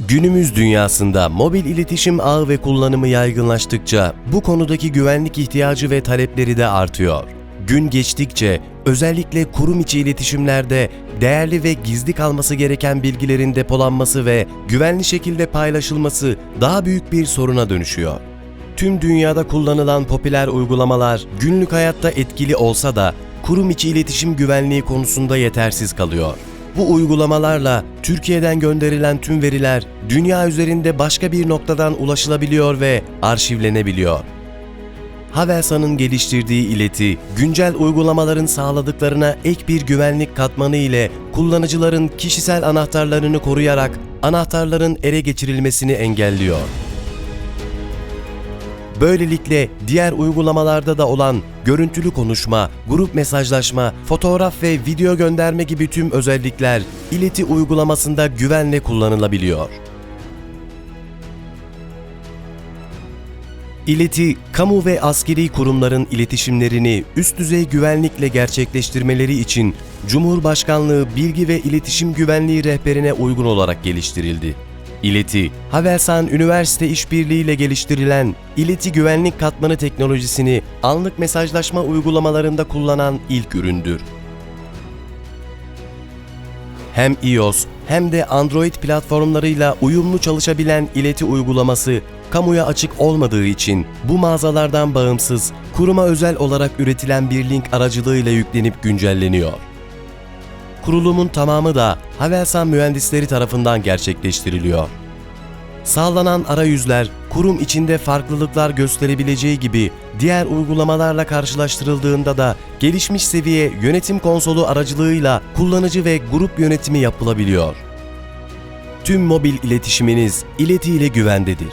Günümüz dünyasında mobil iletişim ağı ve kullanımı yaygınlaştıkça bu konudaki güvenlik ihtiyacı ve talepleri de artıyor. Gün geçtikçe özellikle kurum içi iletişimlerde değerli ve gizli kalması gereken bilgilerin depolanması ve güvenli şekilde paylaşılması daha büyük bir soruna dönüşüyor. Tüm dünyada kullanılan popüler uygulamalar günlük hayatta etkili olsa da kurum içi iletişim güvenliği konusunda yetersiz kalıyor. Bu uygulamalarla Türkiye'den gönderilen tüm veriler dünya üzerinde başka bir noktadan ulaşılabiliyor ve arşivlenebiliyor. Havelsan'ın geliştirdiği ileti, güncel uygulamaların sağladıklarına ek bir güvenlik katmanı ile kullanıcıların kişisel anahtarlarını koruyarak anahtarların ele geçirilmesini engelliyor. Böylelikle diğer uygulamalarda da olan görüntülü konuşma, grup mesajlaşma, fotoğraf ve video gönderme gibi tüm özellikler ileti uygulamasında güvenle kullanılabiliyor. İleti, kamu ve askeri kurumların iletişimlerini üst düzey güvenlikle gerçekleştirmeleri için Cumhurbaşkanlığı Bilgi ve İletişim Güvenliği rehberine uygun olarak geliştirildi. İleti, Havelsan Üniversite İşbirliği ile geliştirilen İleti Güvenlik Katmanı teknolojisini anlık mesajlaşma uygulamalarında kullanan ilk üründür. Hem iOS hem de Android platformlarıyla uyumlu çalışabilen ileti uygulaması kamuya açık olmadığı için bu mağazalardan bağımsız, kuruma özel olarak üretilen bir link aracılığıyla yüklenip güncelleniyor. Kurulumun tamamı da Havelsan mühendisleri tarafından gerçekleştiriliyor. Sağlanan arayüzler kurum içinde farklılıklar gösterebileceği gibi diğer uygulamalarla karşılaştırıldığında da gelişmiş seviye yönetim konsolu aracılığıyla kullanıcı ve grup yönetimi yapılabiliyor. Tüm mobil iletişiminiz ileti ile güvendedir.